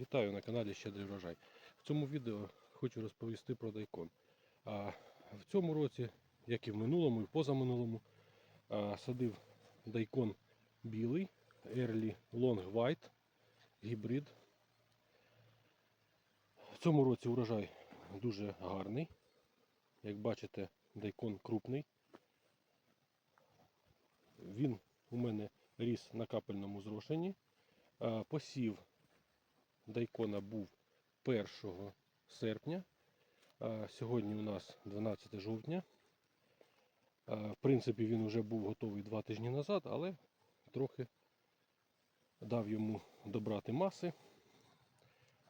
Вітаю на каналі Щедрий врожай. В цьому відео хочу розповісти про дайкон. А в цьому році, як і в минулому, і позаминулому, а, садив дайкон білий, Early Long White, гібрид. В цьому році урожай дуже гарний. Як бачите, дайкон крупний. Він у мене ріс на капельному зрошенні. Посів дайкона був 1 серпня. А Сьогодні у нас 12 жовтня. В принципі, він вже був готовий два тижні назад, але трохи дав йому добрати маси.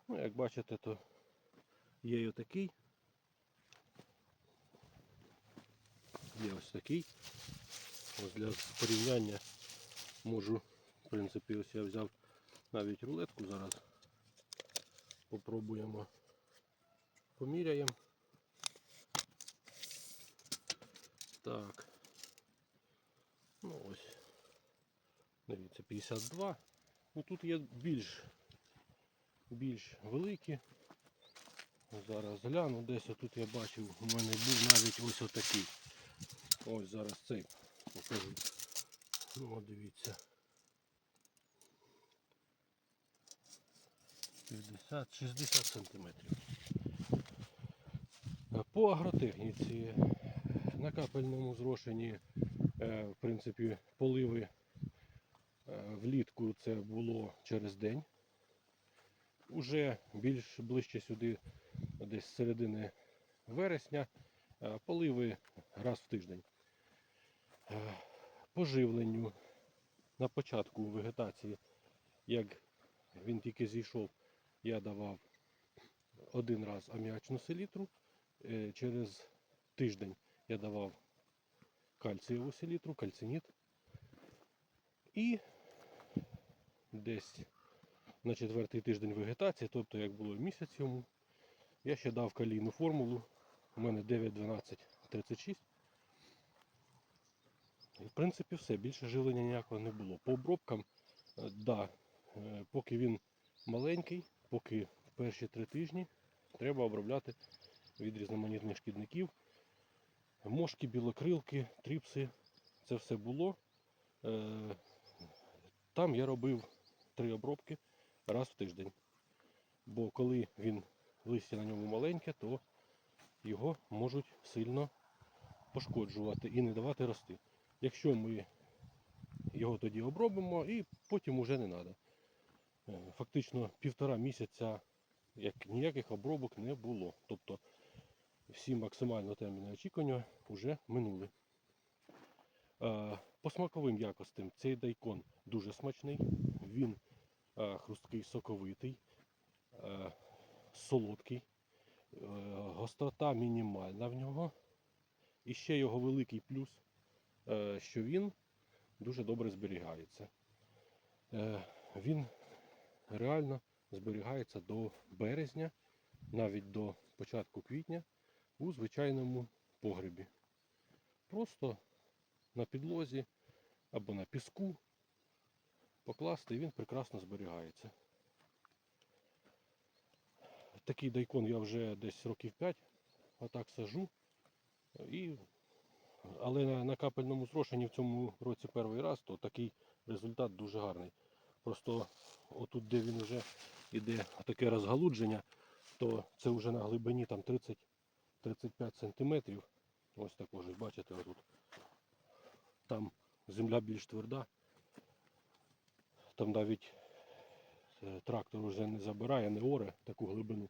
Ну, як бачите, то є й отакий. Є ось такий. Ось для порівняння можу, в принципі, ось я взяв навіть рулетку зараз. Попробуємо. Поміряємо. Так. Ну ось. Дивіться, 52. Ну тут є більш більш великі. Зараз гляну, десь тут я бачив, у мене був навіть ось отакий. Ось зараз цей покажу. Ну, дивіться. 50-60 сантиметрів. Е, По агротехніці на капельному зрошенні, е, в принципі, поливи е, влітку це було через день. Уже більш ближче сюди, десь з середини вересня, поливи раз в тиждень. Е, По живленню на початку вегетації, як він тільки зійшов, я давав один раз аміачну селітру. Е, Через тиждень я давав кальцієву селітру, кальциніт. І десь на четвертий тиждень вегетації, тобто як було місяць йому, я ще дав калійну формулу. У мене 9, 12, 36. І, в принципі, все. Більше живлення ніякого не було. По обробкам, е, да, е, поки він маленький, поки перші три тижні треба обробляти від різноманітних шкідників. Мошки, білокрилки, тріпси, це все було. Е, Там я робив три обробки раз в тиждень. Бо коли він листя на ньому маленьке, то його можуть сильно пошкоджувати і не давати рости. Якщо ми його тоді обробимо і потім уже не треба. Фактично півтора місяця як ніяких обробок не було. Тобто всі максимально темні очікування вже минули. Е, По смаковим якостям цей дайкон дуже смачний, він е, хрусткий, соковитий, е, солодкий, е, гострота мінімальна в нього. І ще його великий плюс, е, що він дуже добре зберігається. Е, Він реально зберігається до березня, навіть до початку квітня у звичайному погребі. Просто на підлозі або на піску покласти і він прекрасно зберігається. Такий дайкон я вже десь років 5 отак сажу. І... Але на, капельному зрошенні в цьому році перший раз, то такий результат дуже гарний. Просто отут, де він вже йде таке розгалудження, то це вже на глибині там 30-35 сантиметрів. Ось також, бачите, отут. Там земля більш тверда. Там навіть е, трактор вже не забирає, не оре таку глибину.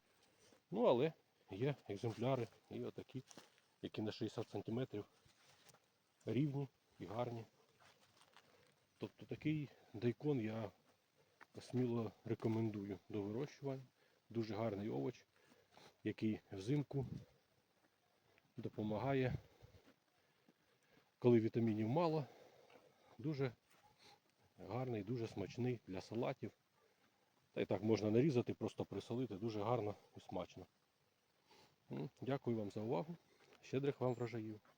Ну, але є екземпляри і отакі, які на 60 сантиметрів рівні і гарні. Тобто такий дайкон я сміло рекомендую до вирощування. Дуже гарний овоч, який взимку допомагає, коли вітамінів мало. Дуже гарний, дуже смачний для салатів. Та й так можна нарізати, просто присолити, дуже гарно і смачно. Дякую вам за увагу. Щедрих вам врожаїв.